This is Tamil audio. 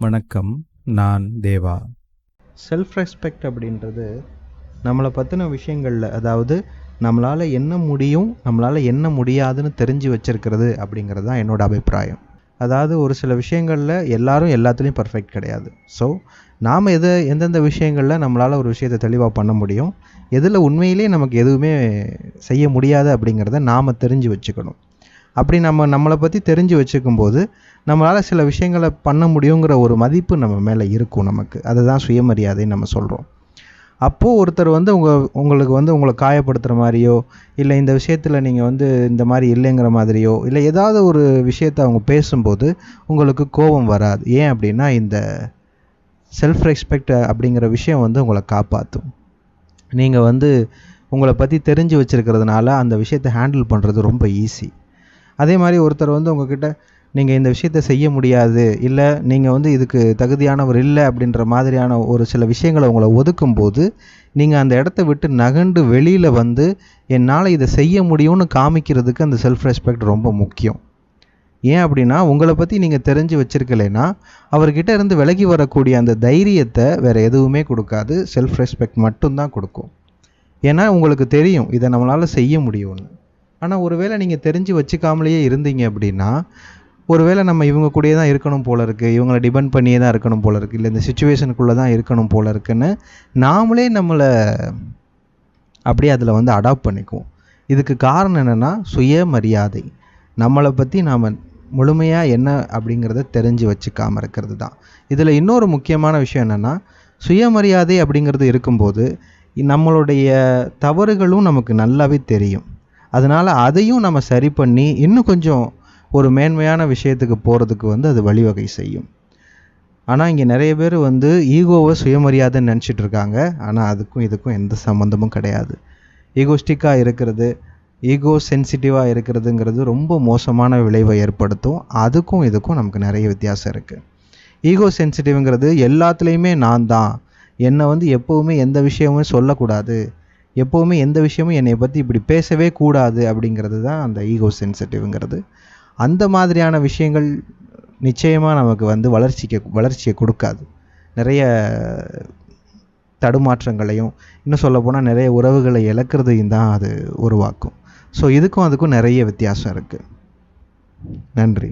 வணக்கம் நான் தேவா. செல்ஃப் ரெஸ்பெக்ட் அப்படின்றது நம்மளை பற்றின விஷயங்களில் அதாவது நம்மளால் என்ன முடியும் நம்மளால் என்ன முடியாதுன்னு தெரிஞ்சு வச்சிருக்கிறது அப்படிங்கிறது தான் என்னோட அபிப்பிராயம். அதாவது ஒரு சில விஷயங்களில் எல்லாரும் எல்லாத்துலேயும் பர்ஃபெக்ட் கிடையாது. ஸோ நாம் எதை எந்தெந்த விஷயங்களில் நம்மளால் ஒரு விஷயத்தை தெளிவாக பண்ண முடியும் எதில் உண்மையிலே நமக்கு எதுவுமே செய்ய முடியாது அப்படிங்கிறத நாம் தெரிஞ்சு வச்சுக்கணும். அப்படி நம்ம நம்மளை பற்றி தெரிஞ்சு வச்சுக்கும்போது நம்மளால் சில விஷயங்களை பண்ண முடியுங்கிற ஒரு மதிப்பு நம்ம மேலே இருக்கும் நமக்கு. அதுதான் சுயமரியாதைன்னு நம்ம சொல்கிறோம் அப்போது ஒருத்தர் வந்து உங்கள் உங்களுக்கு வந்து உங்களை காயப்படுத்துகிற மாதிரியோ இல்லை இந்த விஷயத்தில் நீங்கள் வந்து இந்த மாதிரி இல்லைங்கிற மாதிரியோ இல்லை ஏதாவது ஒரு விஷயத்தை அவங்க பேசும்போது உங்களுக்கு கோபம் வராது. ஏன் அப்படின்னா இந்த செல்ஃப் ரெஸ்பெக்ட் அப்படிங்கிற விஷயம் வந்து உங்களை காப்பாற்றும் நீங்கள் வந்து உங்களை பற்றி தெரிஞ்சு வச்சுருக்கிறதுனால அந்த விஷயத்தை ஹேண்டில் பண்ணுறது ரொம்ப ஈஸி அதே மாதிரி ஒருத்தர் வந்து உங்ககிட்ட நீங்கள் இந்த விஷயத்தை செய்ய முடியாது. இல்லை நீங்கள் வந்து இதுக்கு தகுதியானவர் இல்லை அப்படின்ற மாதிரியான ஒரு சில விஷயங்களை உங்களை ஒதுக்கும்போது நீங்கள் அந்த இடத்த விட்டு நகண்டு வெளியில் வந்து என்னால் இதை செய்ய முடியும்னு காமிக்கிறதுக்கு அந்த செல்ஃப் ரெஸ்பெக்ட் ரொம்ப முக்கியம். ஏன் அப்படின்னா உங்களை பற்றி நீங்கள் தெரிஞ்சு வச்சிருக்கலைன்னா அவர்கிட்ட இருந்து விலகி வரக்கூடிய அந்த தைரியத்தை வேறு எதுவுமே கொடுக்காது. செல்ஃப் ரெஸ்பெக்ட் மட்டும்தான் கொடுக்கும். ஏன்னா உங்களுக்கு தெரியும் இதை நம்மளால் செய்ய முடியும்னு. ஆனால் ஒருவேளை நீங்கள் தெரிஞ்சு வச்சுக்காமலேயே இருந்தீங்க அப்படின்னா ஒருவேளை நம்ம இவங்க கூடயே தான் இருக்கணும் போல இருக்குது இவங்களை டிபெண்ட் பண்ணியே தான் இருக்கணும் போல இருக்குது இல்லை இந்த சுச்சுவேஷனுக்குள்ளே தான் இருக்கணும் போல இருக்குன்னு நாமளே நம்மளை அப்படியே அதில் வந்து அடாப்ட் பண்ணிக்குவோம். இதுக்கு காரணம் என்னென்னா சுயமரியாதை. நம்மளை பற்றி நாம் முழுமையாக என்ன அப்படிங்கிறத தெரிஞ்சு வச்சுக்காமல் இருக்கிறது தான். இதில் இன்னொரு முக்கியமான விஷயம் என்னென்னா சுயமரியாதை அப்படிங்கிறது இருக்கும்போது நம்மளுடைய தவறுகளும் நமக்கு நல்லாவே தெரியும். அதனால் அதையும் நம்ம சரி பண்ணி இன்னும் கொஞ்சம் ஒரு மேன்மையான விஷயத்துக்கு போகிறதுக்கு வந்து அது வழிவகை செய்யும். ஆனால் இங்கே நிறைய பேர் வந்து ஈகோவை சுயமரியாதைன்னு நினச்சிட்டு இருக்காங்க. ஆனால் அதுக்கும் இதுக்கும் எந்த சம்மந்தமும் கிடையாது. ஈகோஸ்டிக்காக இருக்கிறது ஈகோ சென்சிட்டிவாக இருக்கிறதுங்கிறது ரொம்ப மோசமான விளைவை ஏற்படுத்தும். அதுக்கும் இதுக்கும் நமக்கு நிறைய வித்தியாசம் இருக்குது ஈகோ சென்சிட்டிவ்ங்கிறது எல்லாத்துலேயுமே நான் தான். என்னை வந்து எப்போவுமே எந்த விஷயமும் சொல்லக்கூடாது. எப்போவுமே எந்த விஷயமும் என்னை பற்றி இப்படி பேசவே கூடாது அப்படிங்கிறது தான் அந்த ஈகோ சென்சிட்டிவ்ங்கிறது அந்த மாதிரியான விஷயங்கள் நிச்சயமாக நமக்கு வந்து வளர்ச்சிக்கு வளர்ச்சியை கொடுக்காது. நிறைய தடுமாற்றங்களையும் இன்னும் சொல்லப்போனால் நிறைய உறவுகளை இழக்கிறதையும் தான் அது உருவாக்கும். ஸோ இதுக்கும் அதுக்கும் நிறைய வித்தியாசம் இருக்குது நன்றி.